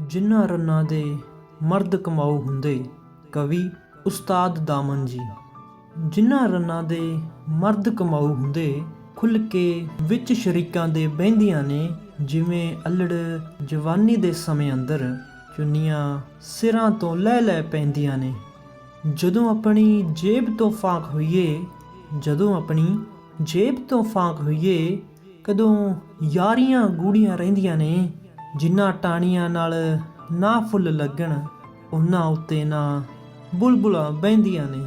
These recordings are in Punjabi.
ਜਿਨ੍ਹਾਂ ਰੰਨਾਂ ਦੇ ਮਰਦ ਕਮਾਊ ਹੁੰਦੇ ਕਵੀ ਉਸਤਾਦ ਦਾਮਨ ਜੀ। ਜਿਨ੍ਹਾਂ ਰੰਨਾਂ ਦੇ ਮਰਦ ਕਮਾਊ ਹੁੰਦੇ ਖੁੱਲ ਕੇ ਵਿੱਚ ਸ਼ਰੀਕਾਂ ਦੇ ਬਹਿੰਦੀਆਂ ਨੇ, ਜਿਵੇਂ ਅਲੜ ਜਵਾਨੀ ਦੇ ਸਮੇਂ ਅੰਦਰ ਚੁੰਨੀਆਂ ਸਿਰਾਂ ਤੋਂ ਲੈ ਲੈ ਪੈਂਦੀਆਂ ਨੇ। ਜਦੋਂ ਆਪਣੀ ਜੇਬ ਤੋਂ ਫਾਂਕ ਹੋਈਏ, ਜਦੋਂ ਆਪਣੀ ਜੇਬ ਤੋਂ ਫਾਂਕ ਹੋਈਏ, ਕਦੋਂ ਯਾਰੀਆਂ ਗੂੜੀਆਂ ਰਹਿੰਦੀਆਂ ਨੇ ਜਿਨ੍ਹਾਂ ਟਾਣੀਆਂ ਨਾਲ ਨਾ ਫੁੱਲ ਲੱਗਣ, ਉਹਨਾਂ ਉੱਤੇ ਨਾ ਬੁਲਬੁਲਾਂ ਬਹਿੰਦੀਆਂ ਨੇ।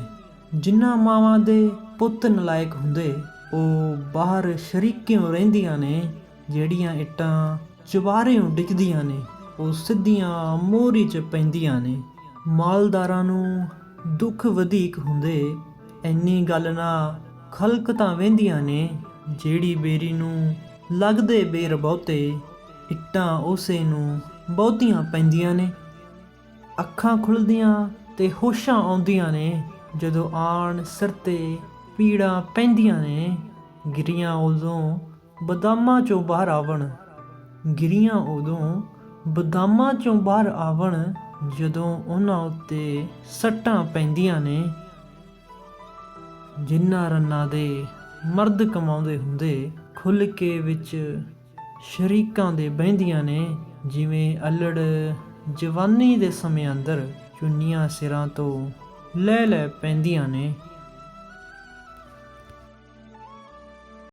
ਜਿਨ੍ਹਾਂ ਮਾਵਾਂ ਦੇ ਪੁੱਤ ਨਲਾਇਕ ਹੁੰਦੇ, ਉਹ ਬਾਹਰ ਸ਼ਰੀਕਿਓਂ ਰਹਿੰਦੀਆਂ ਨੇ, ਜਿਹੜੀਆਂ ਇੱਟਾਂ ਚੁਬਾਰਿਓਂ ਡਿੱਗਦੀਆਂ ਨੇ, ਉਹ ਸਿੱਧੀਆਂ ਮੋਰੀ 'ਚ ਪੈਂਦੀਆਂ ਨੇ। ਮਾਲਦਾਰਾਂ ਨੂੰ ਦੁੱਖ ਵਧੇਕ ਹੁੰਦੇ ਐਨੀ ਗੱਲ ਨਾ ਖਲਕ ਤਾਂ ਵਹਿੰਦੀਆਂ ਨੇ, ਜਿਹੜੀ ਬੇਰੀ ਨੂੰ ਲੱਗਦੇ ਬੇਰ ਬਹੁਤੇ ਇੱਟਾਂ ਉਸੇ ਨੂੰ ਬਹੁਤੀਆਂ ਪੈਂਦੀਆਂ ਨੇ। ਅੱਖਾਂ ਖੁੱਲਦੀਆਂ ਤੇ ਹੋਸ਼ਾਂ ਆਉਂਦੀਆਂ ਨੇ। ਜਦੋਂ ਆਣ ਸਿਰ ਤੇ ਪੀੜਾਂ ਪੈਂਦੀਆਂ ਨੇ, ਗਿਰੀਆਂ ਉਦੋਂ ਬਦਾਮਾਂ ਚੋਂ ਬਾਹਰ ਆਵਣ। ਗਿਰੀਆਂ ਉਦੋਂ ਬਦਾਮਾਂ ਚੋਂ ਬਾਹਰ ਆਵਣ, ਜਦੋਂ ਉਹਨਾਂ ਉੱਤੇ ਸੱਟਾਂ ਪੈਂਦੀਆਂ ਨੇ। ਜਿਨ੍ਹਾਂ ਰੰਨਾ ਦੇ ਮਰਦ ਕਮਾਉਂਦੇ ਹੁੰਦੇ ਖੁੱਲ ਕੇ ਵਿੱਚ ਸ਼ਰੀਕਾਂ ਦੇ ਬਹਿੰਦੀਆਂ ਨੇ, ਜਿਵੇਂ ਅਲੜ ਜਵਾਨੀ ਦੇ ਸਮੇਂ ਅੰਦਰ ਚੁੰਨੀਆਂ ਸਿਰਾਂ ਤੋਂ ਲੈ ਲੈ ਪੈਂਦੀਆਂ ਨੇ।